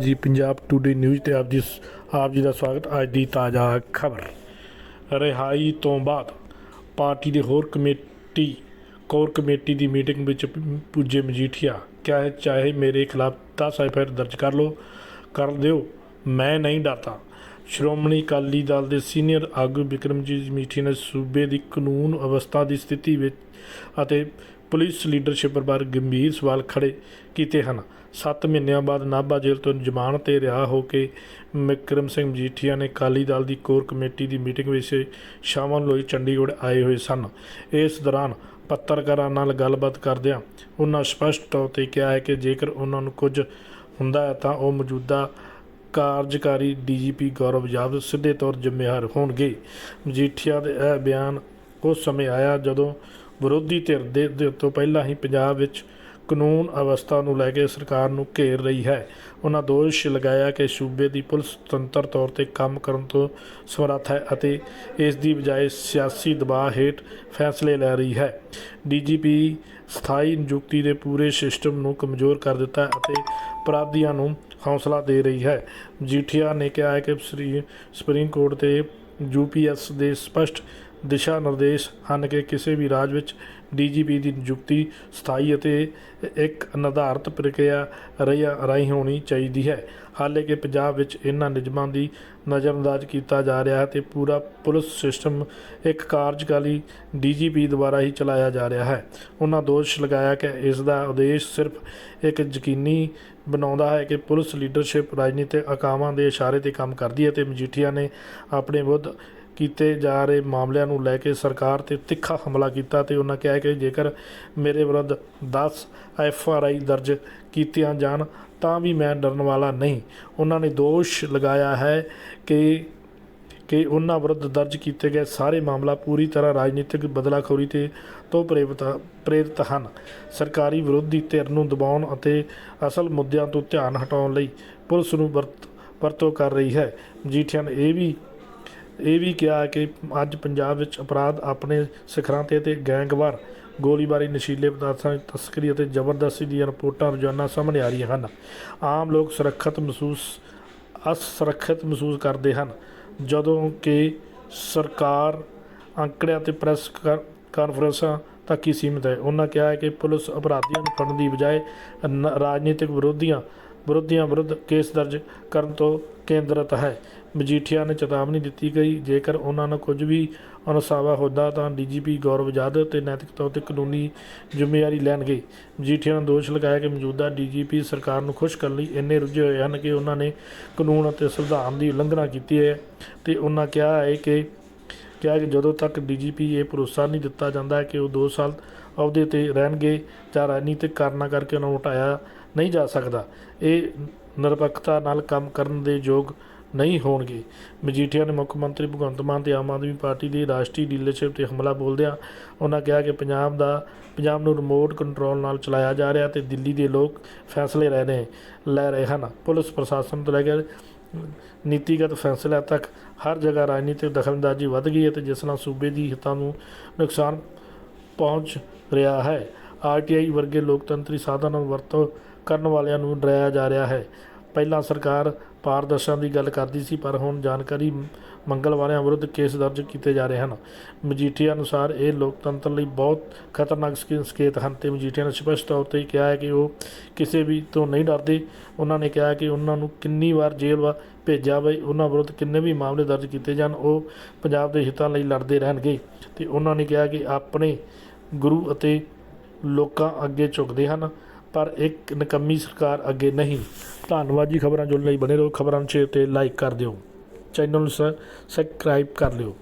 ਜੀ, Punjab today news ਤੇ ਆਪ ਜੀ ਆਪ ਜੀ ਦਾ ਸਵਾਗਤ। ਅੱਜ ਦੀ ਤਾਜ਼ਾ ਖਬਰ। ਰਿਹਾਈ ਤੋਂ ਬਾਅਦ ਪਾਰਟੀ ਦੇ ਹੋਰ ਕਮੇਟੀ, ਕੋਰ ਕਮੇਟੀ ਦੀ ਮੀਟਿੰਗ ਵਿੱਚ ਪੁੱਜੇ ਮਜੀਠੀਆ। ਕਿਹਾ ਚਾਹੇ ਮੇਰੇ ਖਿਲਾਫ 10 ਐਫਆਈਆਰ ਦਰਜ ਕਰ ਲਓ, ਕਰ ਦਿਓ, ਮੈਂ ਨਹੀਂ ਡਰਦਾ। ਸ਼੍ਰੋਮਣੀ ਅਕਾਲੀ ਦਲ ਦੇ ਸੀਨੀਅਰ ਆਗੂ ਬਿਕਰਮਜੀਤ ਮੀਠੀ ਨੇ ਸੂਬੇ ਦੀ ਕਾਨੂੰਨ ਅਵਸਥਾ ਦੀ ਸਥਿਤੀ ਵਿੱਚ ਅਤੇ ਪੁਲਿਸ ਲੀਡਰਸ਼ਿਪ ਬਾਰੇ ਗੰਭੀਰ ਸਵਾਲ ਖੜੇ ਕੀਤੇ ਹਨ। 7 ਮਹੀਨਿਆਂ ਬਾਅਦ ਨਾਭਾ ਜੇਲ੍ਹ ਤੋਂ ਜਮਾਨ ਤੇ ਰਿਹਾ ਹੋ ਕੇ ਵਿਕਰਮ ਸਿੰਘ ਮਜੀਠੀਆ ਨੇ ਅਕਾਲੀ ਦਲ ਦੀ ਕੋਰ ਕਮੇਟੀ ਦੀ ਮੀਟਿੰਗ ਵਿੱਚ ਸ਼ਾਮਲ ਹੋਈ ਚੰਡੀਗੜ੍ਹ ਆਏ ਹੋਏ ਸਨ। ਇਸ ਦੌਰਾਨ ਪੱਤਰਕਾਰਾਂ ਨਾਲ ਗੱਲਬਾਤ ਕਰਦਿਆਂ ਉਹਨਾਂ ਸਪਸ਼ਟ ਤੌਰ ਤੇ ਕਿਹਾ ਹੈ ਕਿ ਜੇਕਰ ਉਹਨਾਂ ਨੂੰ ਕੁਝ ਹੁੰਦਾ ਹੈ ਤਾਂ ਉਹ ਮੌਜੂਦਾ ਕਾਰਜਕਾਰੀ ਡੀਜੀਪੀ ਗੌਰਵ ਯਾਦਵ ਸਿੱਧੇ ਤੌਰ ਜ਼ਿੰਮੇਵਾਰ ਹੋਣਗੇ। ਮਜੀਠੀਆ ਦੇ ਇਹ ਬਿਆਨ ਉਸ ਸਮੇਂ ਆਇਆ ਜਦੋਂ ਵਿਰੋਧੀ ਧਿਰ ਦੇ ਦੇ ਤੋਂ ਪਹਿਲਾਂ ਹੀ ਪੰਜਾਬ ਵਿੱਚ ਕਾਨੂੰਨ ਅਵਸਥਾ ਨੂੰ ਲੈ ਕੇ ਸਰਕਾਰ ਨੂੰ ਘੇਰ ਰਹੀ ਹੈ। ਉਹਨਾਂ ਦੋਸ਼ ਲਗਾਇਆ ਕਿ ਸੂਬੇ ਦੀ ਪੁਲਿਸ ਸੁਤੰਤਰ ਤੌਰ ਤੇ ਕੰਮ ਕਰਨ ਤੋਂ ਸਮਰੱਥ ਹੈ ਅਤੇ ਇਸ ਦੀ ਬਜਾਏ ਸਿਆਸੀ ਦਬਾਅ ਹੇਠ ਫੈਸਲੇ ਲੈ ਰਹੀ ਹੈ। ਡੀਜੀਪੀ ਸਥਾਈ ਨਿਯੁਕਤੀ ਦੇ ਪੂਰੇ ਸਿਸਟਮ ਨੂੰ ਕਮਜ਼ੋਰ ਕਰ ਦਿੱਤਾ ਅਤੇ ਅਪਰਾਧੀਆਂ ਨੂੰ ਹੌਸਲਾ ਦੇ ਰਹੀ ਹੈ। ਜੀਠੀਆ ਨੇ ਕਿਹਾ ਹੈ ਕਿ ਸ੍ਰੀ, ਸੁਪਰੀਮ ਕੋਰਟ ਤੇ ਯੂਪੀਐਸ ਦੇ ਸਪਸ਼ਟ ਦਿਸ਼ਾ ਨਿਰਦੇਸ਼ ਹਨ ਕਿ ਕਿਸੇ ਵੀ ਰਾਜ ਵਿੱਚ ਡੀਜੀਪੀ ਦੀ ਨਿਯੁਕਤੀ ਸਥਾਈ ਅਤੇ ਇੱਕ ਨਿਰਧਾਰਤ ਪ੍ਰਕਿਰਿਆ ਰਹੀਆ- ਰਾਹੀਂ ਹੋਣੀ ਚਾਹੀਦੀ ਹੈ। ਹਾਲੇ ਕਿ ਪੰਜਾਬ ਵਿੱਚ ਇਹਨਾਂ ਨਿਯਮਾਂ ਦੀ ਨਜ਼ਰਅੰਦਾਜ਼ ਕੀਤਾ ਜਾ ਰਿਹਾ ਹੈ ਤੇ ਪੂਰਾ ਪੁਲਿਸ ਸਿਸਟਮ ਇੱਕ ਕਾਰਜਕਾਰੀ ਡੀਜੀਪੀ ਦੁਆਰਾ ਹੀ ਚਲਾਇਆ ਜਾ ਰਿਹਾ ਹੈ। ਉਹਨਾਂ ਦੋਸ਼ ਲਗਾਇਆ ਕਿ ਇਸ ਦਾ ਉਦੇਸ਼ ਸਿਰਫ ਇੱਕ ਯਕੀਨੀ ਬਣਾਉਂਦਾ ਹੈ ਕਿ ਪੁਲਿਸ ਲੀਡਰਸ਼ਿਪ, ਰਾਜਨੀਤਿਕ ਆਕਾਵਾਂ ਦੇ ਇਸ਼ਾਰੇ ਤੇ ਕੰਮ ਕਰਦੀ ਹੈ ਤੇ ਮਜੀਠੀਆ ਨੇ ਆਪਣੇ ਵਿਰੁੱਧ ਕੀਤੇ ਜਾ ਰਹੇ ਮਾਮਲਿਆਂ ਨੂੰ ਲੈ ਕੇ ਸਰਕਾਰ ਤੇ ਤਿੱਖਾ ਹਮਲਾ ਕੀਤਾ ਤੇ ਉਹਨਾਂ ਕਿਹਾ ਕਿ ਜੇਕਰ ਮੇਰੇ ਵਿਰੁੱਧ 10 ਐਫ ਆਰ ਆਈ ਦਰਜ ਕੀਤੀਆਂ ਜਾਣ, ਤਾਂ ਵੀ ਮੈਂ ਡਰਨ ਵਾਲਾ ਨਹੀਂ। ਉਹਨਾਂ ਨੇ ਦੋਸ਼ ਲਗਾਇਆ ਹੈ ਕਿ ਕਿ ਉਹਨਾਂ ਵਿਰੁੱਧ ਦਰਜ ਕੀਤੇ ਗਏ ਸਾਰੇ ਮਾਮਲਾ ਪੂਰੀ ਤਰ੍ਹਾਂ ਰਾਜਨੀਤਿਕ ਬਦਲਾਖੋਰੀ ਤੇ ਤੋਂ ਪ੍ਰੇਰਿਤ ਪ੍ਰੇਰਿਤ ਹਨ। ਸਰਕਾਰੀ ਵਿਰੋਧੀ ਧਿਰ ਨੂੰ ਦਬਾਉਣ ਅਤੇ ਅਸਲ ਮੁੱਦਿਆਂ ਤੋਂ ਧਿਆਨ ਹਟਾਉਣ ਲਈ ਪੁਲਿਸ ਨੂੰ ਵਰਤ, ਵਰਤੋਂ ਕਰ ਰਹੀ ਹੈ। ਮਜੀਠੀਆ ਨੇ ਇਹ ਵੀ ਇਹ ਵੀ ਕਿਹਾ ਕਿ ਅੱਜ ਪੰਜਾਬ ਵਿੱਚ ਅਪਰਾਧ ਆਪਣੇ ਸਿਖਰਾਂ ਤੇ ਤੇ ਗੈਂਗਵਾਰ, ਗੋਲੀਬਾਰੀ, ਨਸ਼ੀਲੇ ਪਦਾਰਥਾਂ ਦੀ ਤਸਕਰੀ ਅਤੇ ਜ਼ਬਰਦਸਤੀ ਦੀਆਂ ਰਿਪੋਰਟਾਂ ਰੋਜ਼ਾਨਾ ਸਾਹਮਣੇ ਆ ਰਹੀਆਂ ਹਨ। ਆਮ ਲੋਕ ਸੁਰੱਖਿਅਤ ਮਹਿਸੂਸ, ਅਸੁਰੱਖਿਅਤ ਮਹਿਸੂਸ ਕਰਦੇ ਹਨ, ਜਦੋਂ ਕਿ ਸਰਕਾਰ, ਅੰਕੜਿਆਂ ਤੇ ਪ੍ਰੈਸ ਕਰ- ਕਾਨਫਰੰਸਾਂ ਤੱਕ ਹੀ ਸੀਮਿਤ ਹੈ। ਉਹਨਾਂ ਕਿਹਾ ਹੈ ਕਿ ਪੁਲਿਸ ਅਪਰਾਧੀਆਂ ਨੂੰ ਫੜਨ ਦੀ ਬਜਾਏ ਨ- ਰਾਜਨੀਤਿਕ ਵਿਰੋਧੀਆਂ ਵਿਰੋਧੀਆਂ ਵਿਰੁੱਧ ਕੇਸ ਦਰਜ ਕਰਨ ਤੋਂ ਕੇਂਦਰਿਤ ਹੈ। ਮਜੀਠੀਆ ਨੇ ਚੇਤਾਵਨੀ ਦਿੱਤੀ ਗਈ, ਜੇਕਰ ਉਹਨਾਂ ਨੂੰ ਕੁਝ ਵੀ ਅਨੁਸਾਵਾ ਹੁੰਦਾ ਤਾਂ ਡੀਜੀਪੀ ਗੌਰਵ ਜਾਦਵ ਤੇ ਨੈਤਿਕ ਤੌਰ ਤੇ ਕਾਨੂੰਨੀ ਜ਼ਿੰਮੇਵਾਰੀ ਲੈਣਗੇ। ਮਜੀਠੀਆ ਨੇ ਦੋਸ਼ ਲਗਾਇਆ ਕਿ ਮੌਜੂਦਾ ਡੀਜੀਪੀ ਸਰਕਾਰ ਨੂੰ ਖੁਸ਼ ਕਰਨ ਲਈ ਇੰਨੇ ਰੁੱਝੇ ਹੋਏ ਹਨ ਕਿ ਉਹਨਾਂ ਨੇ ਕਾਨੂੰਨ ਅਤੇ ਸੰਵਿਧਾਨ ਦੀ ਉਲੰਘਣਾ ਕੀਤੀ ਹੈ ਤੇ ਉਹਨਾਂ ਕਿਹਾ ਹੈ ਕਿ ਕਿਹਾ ਕਿ ਜਦੋਂ ਤੱਕ ਡੀਜੀਪੀ ਇਹ ਭਰੋਸਾ ਨਹੀਂ ਦਿੱਤਾ ਜਾਂਦਾ ਕਿ ਉਹ 2 ਸਾਲ ਅਹੁਦੇ ਤੇ ਰਹਿਣਗੇ, ਜਾਂ ਰਾਜਨੀਤਿਕ ਕਾਰਨਾਂ ਕਰਕੇ ਉਹਨਾਂ ਨੂੰ ਹਟਾਇਆ ਨਹੀਂ ਜਾ ਸਕਦਾ। ਇਹ ਨਿਰਪੱਖਤਾ ਨਾਲ ਕੰਮ ਕਰਨ ਦੇ ਯੋਗ ਨਹੀਂ ਹੋਣਗੇ। ਮਜੀਠੀਆ ਨੇ ਮੁੱਖ ਮੰਤਰੀ ਭਗਵੰਤ ਮਾਨ ਤੇ ਆਮ ਆਦਮੀ ਪਾਰਟੀ ਦੀ ਰਾਸ਼ਟਰੀ ਡੀਲਰਸ਼ਿਪ ਤੇ ਹਮਲਾ ਬੋਲਦਿਆਂ ਉਹਨਾਂ ਕਿਹਾ ਕਿ ਪੰਜਾਬ ਦਾ, ਪੰਜਾਬ ਨੂੰ ਰਿਮੋਟ ਕੰਟਰੋਲ ਨਾਲ ਚਲਾਇਆ ਜਾ ਰਿਹਾ ਤੇ ਦਿੱਲੀ ਦੇ ਲੋਕ ਫੈਸਲੇ ਲੈ ਰਹੇ ਲੈ ਰਹੇ ਹਨ। ਪੁਲਿਸ ਪ੍ਰਸ਼ਾਸਨ ਤੋਂ ਲੈ ਕੇ ਨੀਤੀਗਤ ਫੈਸਲਿਆਂ ਤੱਕ ਹਰ ਜਗ੍ਹਾ ਰਾਜਨੀਤਿਕ ਦਖਲਅੰਦਾਜ਼ੀ ਵੱਧ ਗਈ ਹੈ ਤੇ ਜਿਸ ਨਾਲ ਸੂਬੇ ਦੀ ਹਿੱਤਾਂ ਨੂੰ ਨੁਕਸਾਨ ਪਹੁੰਚ ਰਿਹਾ ਹੈ। ਆਰਟੀਆਈ ਵਰਗੇ ਲੋਕਤੰਤਰੀ ਸਾਧਨਾਂ ਨੂੰ ਵਰਤੋਂ ਕਰਨ ਵਾਲਿਆਂ ਨੂੰ ਡਰਾਇਆ ਜਾ ਰਿਹਾ ਹੈ। ਪਹਿਲਾਂ ਸਰਕਾਰ ਪਾਰਦਰਸ਼ਾਂ ਦੀ ਗੱਲ ਕਰਦੀ ਸੀ, ਪਰ ਹੁਣ ਜਾਣਕਾਰੀ ਮੰਗਲ ਵਾਲਿਆਂ ਵਿਰੁੱਧ ਕੇਸ ਦਰਜ ਕੀਤੇ ਜਾ ਰਹੇ ਹਨ। ਮਜੀਠੀਆ ਅਨੁਸਾਰ ਇਹ ਲੋਕਤੰਤਰ ਲਈ ਬਹੁਤ ਖਤਰਨਾਕ ਸਕੇ- ਸੰਕੇਤ ਹਨ ਤੇ ਮਜੀਠੀਆ ਨੇ ਸਪਸ਼ਟ ਤੌਰ ਤੇ ਕਿਹਾ ਹੈ ਕਿ ਉਹ ਕਿਸੇ ਵੀ ਤੋਂ ਨਹੀਂ ਡਰਦੇ। ਉਹਨਾਂ ਨੇ ਕਿਹਾ ਕਿ ਉਹਨਾਂ ਨੂੰ ਕਿੰਨੀ ਵਾਰ ਜੇਲ੍ਹ ਵਾ ਭੇਜਿਆ ਬਈ, ਉਹਨਾਂ ਵਿਰੁੱਧ ਕਿੰਨੇ ਵੀ ਮਾਮਲੇ ਦਰਜ ਕੀਤੇ ਜਾਣ, ਉਹ ਪੰਜਾਬ ਦੇ ਹਿੱਤਾਂ ਲਈ ਲੜਦੇ ਰਹਿਣਗੇ। ਤੇ ਉਹਨਾਂ ਨੇ ਕਿਹਾ ਕਿ ਆਪਣੇ ਗੁਰੂ ਅਤੇ ਲੋਕਾਂ ਅੱਗੇ ਝੁਕਦੇ ਹਨ। ਪਰ ਇੱਕ ਨਕੰਮੀ ਸਰਕਾਰ ਅੱਗੇ ਨਹੀਂ। ਧੰਨਵਾਦ ਜੀ ਖਬਰਾਂ ਜੁੜਨ ਲਈ ਬਣੇ ਰਹੋ। ਖਬਰਾਂ ਨੂੰ ਸ਼ੇਅਰ ਤੇ ਲਾਈਕ ਕਰ ਦਿਓ। ਚੈਨਲ ਨੂੰ ਸਬਸਕ੍ਰਾਈਬ ਕਰ ਲਿਓ।